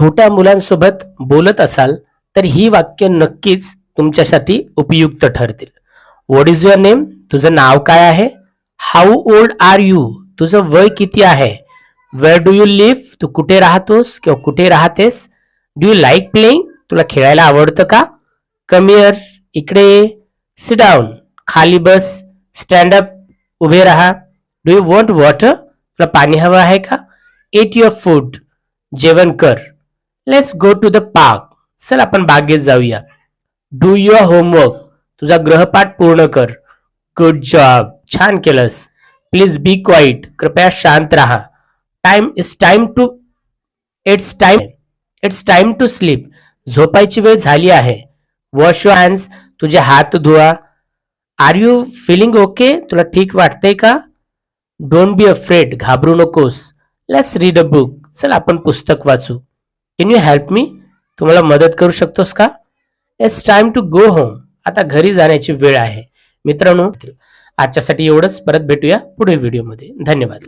छोट्या मुलांसोबत बोलत असाल तर ही वाक्य नक्कीच तुमच्यासाठी उपयुक्त ठरतील. व्हॉट इज युअर नेम तुझं नाव काय आहे? हाऊ ओल्ड आर यू तुझं वय किती आहे? वेअर डू यू लिव्ह तू कुठे राहतोस किंवा कुठे राहतेस? डू यू लाईक प्लेइंग तुला खेळायला आवडतं का? कमियर इकडे सिट डाऊन खाली बस. स्टँड अप उभे राहा. डू यू वॉन्ट वॉटर तुला पाणी हवं आहे का? एट युअर फूड जेवण कर. Let's go to the park चल आपण बागेत जाऊया. डू युअर होमवर्क तुझा ग्रहपाठ पूर्ण कर. गुड जॉब छान केलंस. प्लीज बी क्वाईट कृपया शांत राहा. Time is time to it's time it's time to sleep झोपायची वेळ झाली आहे. वॉश युअर हँड्स तुझे हात धुवा. आर यू फिलिंग ओके तुला ठीक वाटतंय का? डोंट बी अफ्रेड घाबरू नकोस. लेट्स रीड अ बुक चल आपण पुस्तक वाचू. कॅन यू हेल्प मी तुम्हाला मदत करू शकतोस का? It's time to go home आता घरी जाण्याची वेळ आहे. मित्रांनो आजच्यासाठी एवढंच. परत भेटूया पुढील व्हिडिओमध्ये धन्यवाद.